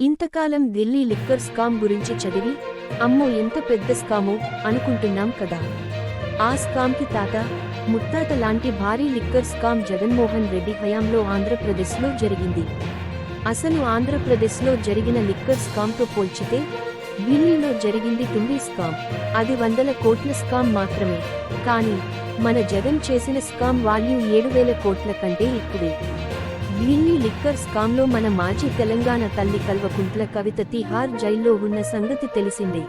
ఇంతకాలం Delhi liquor scam గురించి చదివి అమ్మో ఎంత పెద్ద స్కామో అనుకుంటున్నాం కదా. ఆ స్కామ్కి తాత ముత్తాత లాంటి భారీ లిక్కర్ స్కామ్ జగన్మోహన్ రెడ్డి హయాంలో ఆంధ్రప్రదేశ్లో జరిగింది. అసలు ఆంధ్రప్రదేశ్లో జరిగిన లిక్కర్ స్కామ్తో పోల్చితే ఢిల్లీలో జరిగింది తుమ్మి స్కామ్. అది వందల కోట్ల స్కామ్ మాత్రమే. కానీ మన జగన్ చేసిన స్కామ్ వాల్యూ ఏడు వేల కోట్ల కంటే ఎక్కువే. ఢిల్లీ లిక్కర్ స్కామ్లో మన మాజీ తెలంగాణ తల్లి కల్వకుంట్ల కవిత తిహార్ జైల్లో ఉన్న సంగతి తెలిసిందే.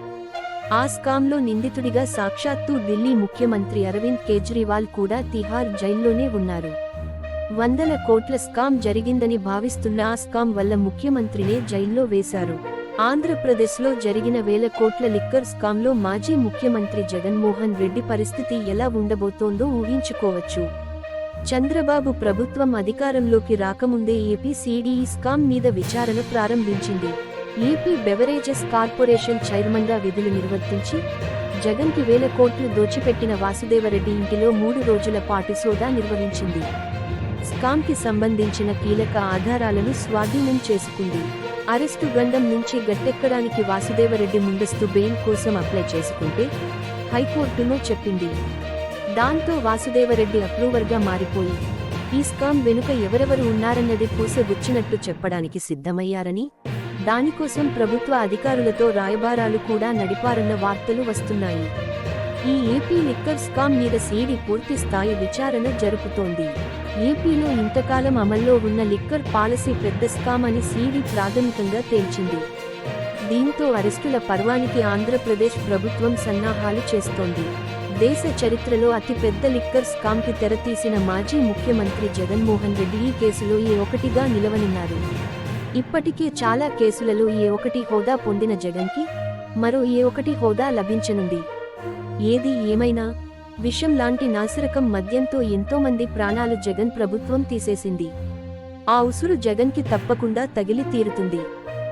ఆ స్కామ్లో నిందితుడిగా సాక్షాత్తు ఢిల్లీ ముఖ్యమంత్రి అరవింద్ కేజ్రీవాల్ కూడా తిహార్ జైల్లోనే ఉన్నారు. వందల కోట్ల స్కామ్ జరిగిందని భావిస్తున్న ఆ స్కామ్ వల్ల ముఖ్యమంత్రినే జైల్లో వేశారు. ఆంధ్రప్రదేశ్లో జరిగిన వేల కోట్ల లిక్కర్ స్కామ్లో మాజీ ముఖ్యమంత్రి జగన్మోహన్ రెడ్డి పరిస్థితి ఎలా ఉండబోతోందో ఊహించుకోవచ్చు. చంద్రబాబు ప్రభుత్వం అధికారంలోకి రాకముందే ఏపీ సిడిఈ స్కామ్ మీద విచారణ ప్రారంభించింది. ఏపీ బెవరేజెస్ కార్పొరేషన్ చైర్మన్గా విధులు నిర్వర్తించి జగన్కి వేల కోట్లు దోచిపెట్టిన వాసుదేవరెడ్డి ఇంటిలో మూడు రోజుల పాటు సోదా నిర్వహించింది. స్కామ్కి సంబంధించిన కీలక ఆధారాలను స్వాధీనం చేసుకుంది. అరెస్టు గండం నుంచి గట్టెక్కడానికి వాసుదేవరెడ్డి ముందస్తు బెయిల్ కోసం అప్లై చేసుకుంటే హైకోర్టులో చెప్పింది. దాంతో వాసుదేవరెడ్డి అప్రూవర్గా మారిపోయి ఈ స్కామ్ వెనుక ఎవరెవరు ఉన్నారన్నది పూసగుచ్చినట్టు చెప్పడానికి సిద్ధమయ్యారని దానికోసం ప్రభుత్వ అధికారులతో రాయబారాలు కూడా నడిపారన్న వార్తలు వస్తున్నాయి. ఈ ఏపీ లిక్కర్ స్కామ్ మీద సీడీ పూర్తి స్థాయి విచారణ జరుపుతోంది. ఏపీలో ఇంతకాలం అమల్లో ఉన్న లిక్కర్ పాలసీ పెద్ద స్కామ్ అని సీడీ ప్రాథమికంగా తేల్చింది. దీంతో అరెస్టుల పర్వానికి ఆంధ్రప్రదేశ్ ప్రభుత్వం సన్నాహాలు చేస్తోంది. దేశ చరిత్రలో అతిపెద్ద లిక్కర్స్ లిక్కర్ స్కామ్కి తెరతీసిన మాజీ ముఖ్యమంత్రి జగన్మోహన్ రెడ్డి ఈ కేసులో ఏ ఒకటిగా నిలవనున్నారు? ఇప్పటికే చాలా కేసులలో ఏ ఒకటి హోదా పొందిన జగన్కి మరో ఏ ఒకటి హోదా లభించనుంది. ఏది ఏమైనా విషం లాంటి నాసిరకం మద్యంతో ఎంతోమంది ప్రాణాలు జగన్ ప్రభుత్వం తీసేసింది. ఆ ఉసురు జగన్కి తప్పకుండా తగిలి తీరుతుంది.